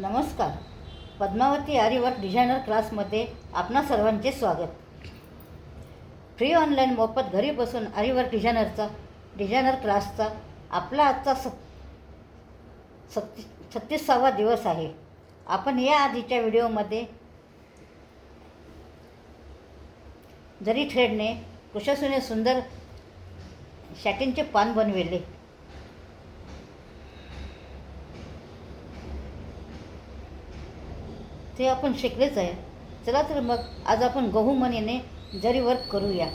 नमस्कार. पद्मावती आर्यवर्क डिझायनर क्लासमध्ये आपणा सर्वांचे स्वागत. फ्री ऑनलाईन मोफत घरी बसून आर्यवर्क डिझायनरचा डिझायनर क्लासचा आपला आजचा स सत्ती छत्तीसावा दिवस आहे. आपण या आधीच्या व्हिडिओमध्ये जरी थ्रेडने कुशसूने सुंदर शॅटिनचे पान बनविले ते आपण शिकलेच आहे. चला तर मग आज आपण गहू मनीने जरी वर्क करूया.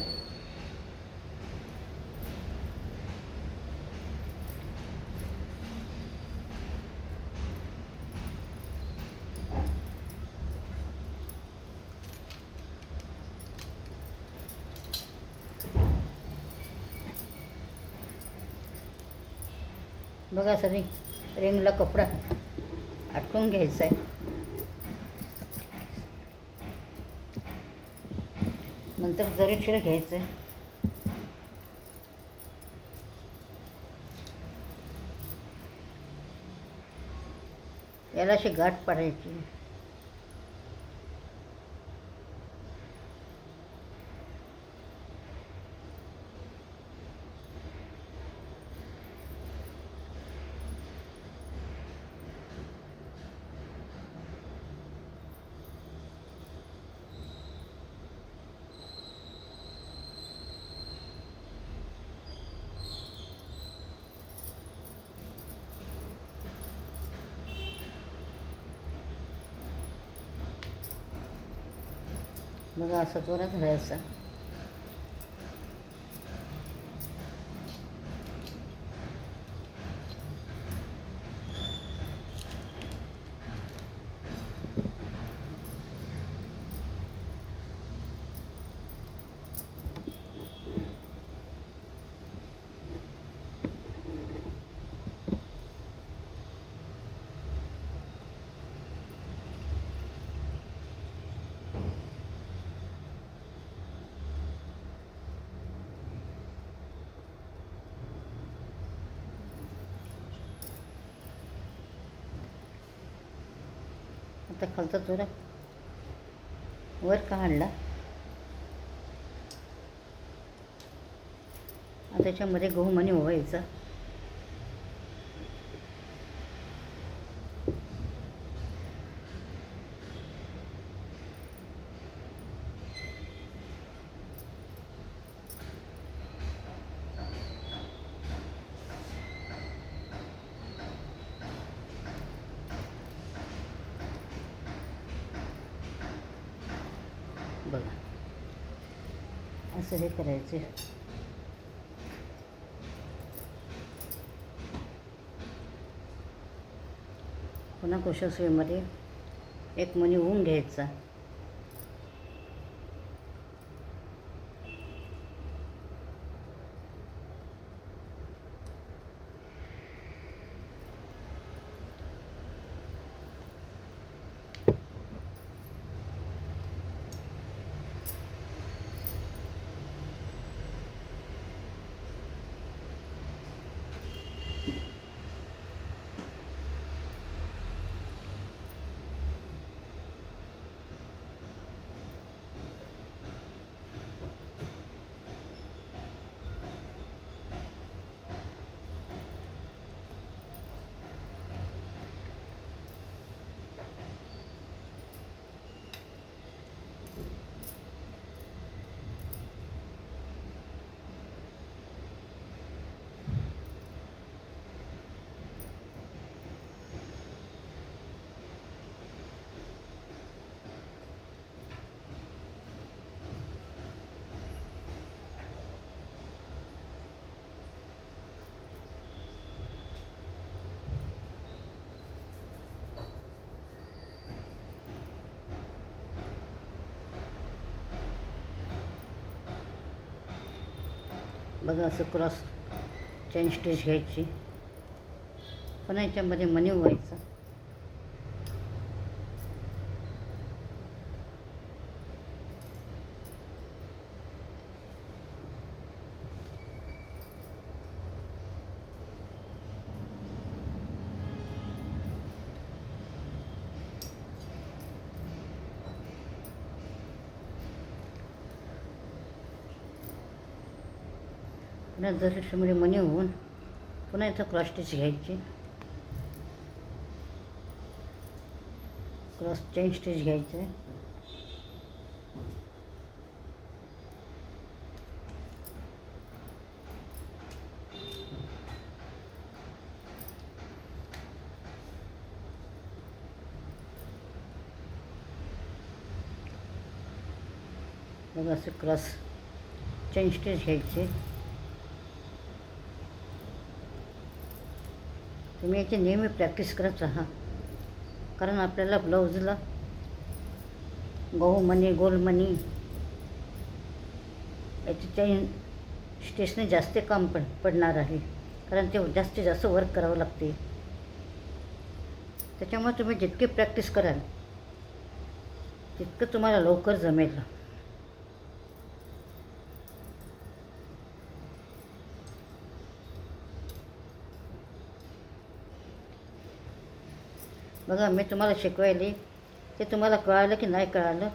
बघा सर रिंगला कपडा आटकून घ्यायचा आहे. नंतर जरी ठेळ घ्यायचं याला अशी गाठ पाडायची. बघा असं जोरात धरायचं आता खालचा जोरा वर काढला आता त्याच्यामध्ये गहू मणी ओवायचा. बघा. असं हे करायचे पुन्हा कोशासुईमध्ये एक मणी होऊन घ्यायचा. बघा असं क्रॉस चेन स्टिच घ्यायची. पण याच्यामध्ये मनी व्हायचं पुन्हा दशलक्षमध्ये मनी होऊन पुन्हा इथं क्रॉस स्टिच घ्यायची. क्रॉस चेन स्टिच घ्यायचं. आहे बघा असं क्रॉस चेन स्टिच घ्यायचे. तुम्ही याची नेहमी प्रॅक्टिस करत राहा. कारण आपल्याला ब्लाऊजला गहू मनी गोल मनी याची चैन स्टिचने जास्त काम पड पडणार आहे. कारण ते जास्तीत जास्त वर्क करावं लागते. त्याच्यामुळे तुम्ही जितकी प्रॅक्टिस कराल तितकं तुम्हाला लवकर जमेल. बघा मी तुम्हाला शिकवायले. ते तुम्हाला कळालं की नाही कळालं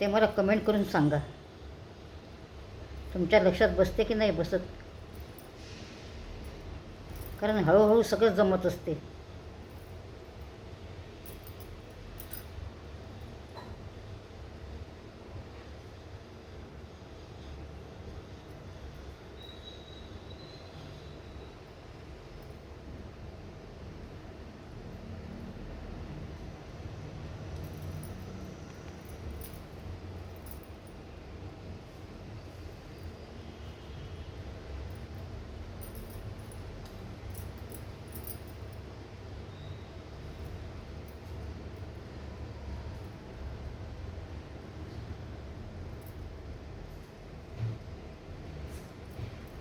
ते मला कमेंट करून सांगा. तुमच्या लक्षात बसते की नाही बसत? कारण हळूहळू सगळं जमत असते.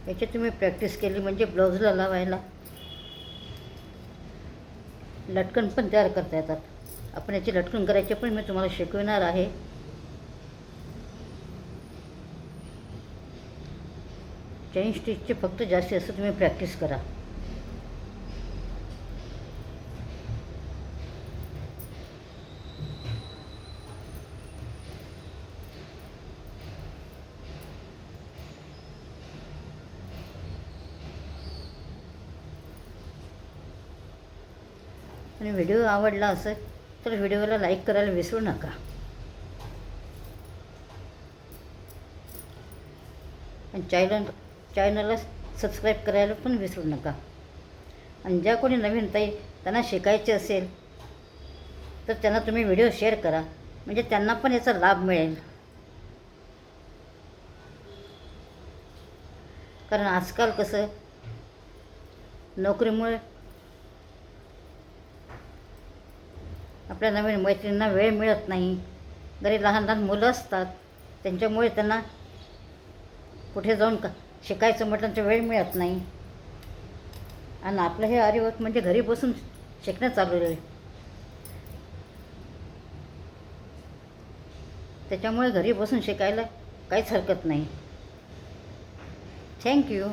याची तुम्ही प्रॅक्टिस केली म्हणजे ब्लाऊजला लावायला. लटकन पण तयार करता येतात. आपण याची लटकन करायची पण मी तुम्हाला शिकविणार आहे. चैन स्टिचचे फक्त जास्ती असं तुम्ही प्रॅक्टिस करा. आणि व्हिडिओ आवडला असेल तर व्हिडिओला लाईक करायला विसरू नका. आणि चॅनल चॅनलला सबस्क्राईब करायला पण विसरू नका. आणि ज्या कोणी नवीन ताई त्यांना शिकायचे असेल तर त्यांना तुम्ही व्हिडिओ शेअर करा. म्हणजे त्यांना पण याचा लाभ मिळेल. कारण आजकाल कसं नोकरीमुळे आपल्या नवीन मैत्रिणींना वेळ मिळत नाही. घरी लहान लहान मुलं असतात. त्यांच्यामुळे त्यांना कुठे जाऊन का शिकायचं म्हटलं तर वेळ मिळत नाही. आणि आपलं हे आर्यवर्क म्हणजे घरी बसून शिकणं चालू आहे. त्याच्यामुळे घरी बसून शिकायला काहीच हरकत नाही. थँक्यू